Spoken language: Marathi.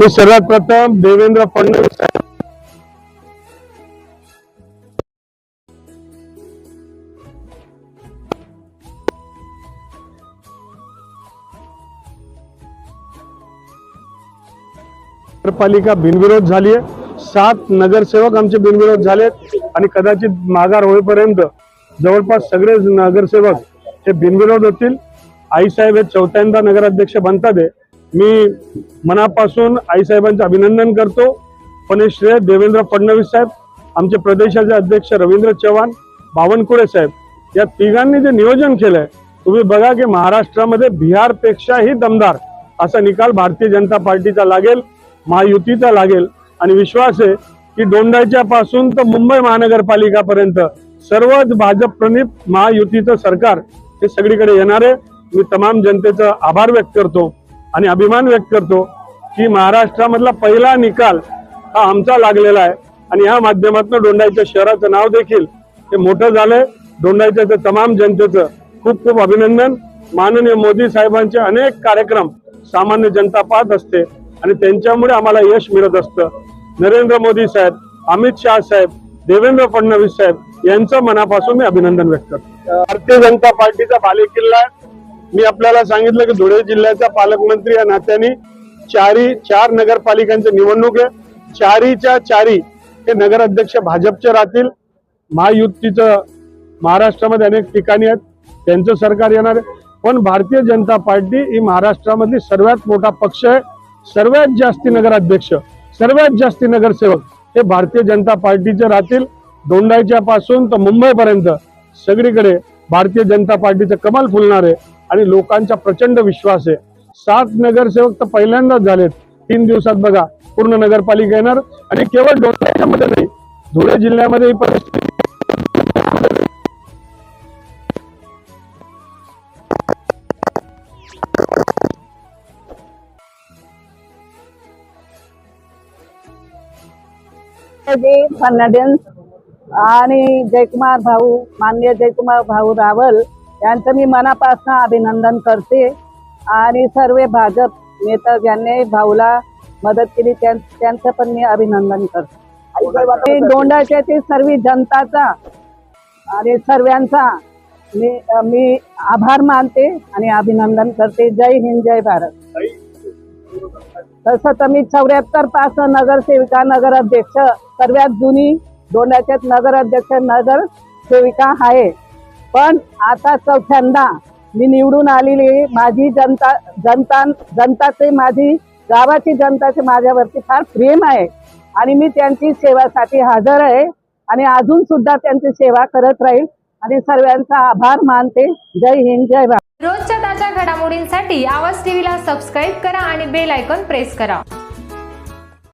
मी सर्वात प्रथम देवेंद्र फडणवीस नगरपालिका बिनविरोध झाली आहे सात नगरसेवक आमचे बिनविरोध झालेत आणि कदाचित माघार होईपर्यंत जवळपास सगळे नगरसेवक हे बिनविरोध होतील आईसाहेब हे चौथ्यांदा नगराध्यक्ष बनतात आहे. मी मनापासून आईसाहेबांचं अभिनंदन करतो. पण हे श्रेय देवेंद्र फडणवीस साहेब आमचे प्रदेशाचे अध्यक्ष रवींद्र चव्हाण बावनकुळे साहेब या तिघांनी जे नियोजन केलंय तुम्ही बघा की महाराष्ट्रामध्ये बिहारपेक्षाही दमदार असा निकाल भारतीय जनता पार्टीचा लागेल महायुतीचा लागेल. आणि विश्वास आहे की डोंडाच्या पासून तर मुंबई महानगरपालिकापर्यंत सर्वच भाजप प्रणित महायुतीचं सरकार हे सगळीकडे येणार आहे. मी तमाम जनतेचं आभार व्यक्त करतो. आणि अभिमान व्यक्त करतो की महाराष्ट्रामधला पहिला निकाल हा आमचा लागलेला आहे. आणि या माध्यमातून डोंडाईच्या शहराचं नाव देखील हे मोठं झालंय. डोंडाईच्या तमाम जनतेचं खूप खूप अभिनंदन. माननीय मोदी साहेबांचे अनेक कार्यक्रम सामान्य जनता पाहत असते आणि त्यांच्यामुळे आम्हाला यश मिळत असतं. नरेंद्र मोदी साहेब अमित शाह साहेब देवेंद्र फडणवीस साहेब यांचं मनापासून मी अभिनंदन व्यक्त करतो. भारतीय जनता पार्टीचा बालेकिल्ला आहे मी आपल्याला सांगितलं की धुळे जिल्ह्याचा पालकमंत्री या नात्याने चारी चार नगरपालिकांची निवडणूक आहे. चारीच्या चारी हे नगराध्यक्ष भाजपचे राहतील. महायुतीचं महाराष्ट्रामध्ये अनेक ठिकाणी आहेत. त्यांचं सरकार येणार आहे. पण भारतीय जनता पार्टी ही महाराष्ट्रामधली सर्वात मोठा पक्ष आहे. सर्वात जास्ती नगराध्यक्ष सर्वात जास्ती नगरसेवक हे भारतीय जनता पार्टीचे राहतील. दोंडाईच्या पासून तर मुंबईपर्यंत सगळीकडे भारतीय जनता पार्टीचं कमाल फुलणार आहे. आणि लोकांचा प्रचंड विश्वास आहे. सात नगरसेवक तर पहिल्यांदाच झालेत. तीन दिवसात बघा पूर्ण नगरपालिका येणार आणि केवळ दोंडाईच्यामध्ये नाही धुळे जिल्ह्यामध्ये ही परिस्थिती फर्नांडिस आणि जयकुमार भाऊ मान्य जयकुमार भाऊ रावल यांचं मी मनापासून अभिनंदन करते. आणि सर्व भाजप नेता ज्यांनी भाऊला मदत केली त्यां- त्यांचं पण मी अभिनंदन करते. आणि दोंडाच्या ती सर्व जनताचा आणि सर्वांचा मी मी आभार मानते आणि अभिनंदन करते. जय हिंद जय भारत. तसं तर मी चौऱ्याहत्तरपासून नगरसेविका नगराध्यक्ष सर्वात जुनी दोंडाच्यात नगराध्यक्ष नगर सेविका आहे. पण आता चौथ्यांदा मी निवडून आलेली माझी जनता जनता जनताचे माझी गावाची जनताचे माझ्यावरती फार प्रेम आहे. आणि मी त्यांची सेवासाठी हजर आहे. आणि अजून सुद्धा त्यांची सेवा करत राहील. आणि सर्वांचा आभार मानते. जय हिंद जय भारत. रोजच्या ताज्या घडामोडींसाठी आवाज टीव्हीला सबस्क्राईब करा आणि बेल आयकॉन प्रेस करा.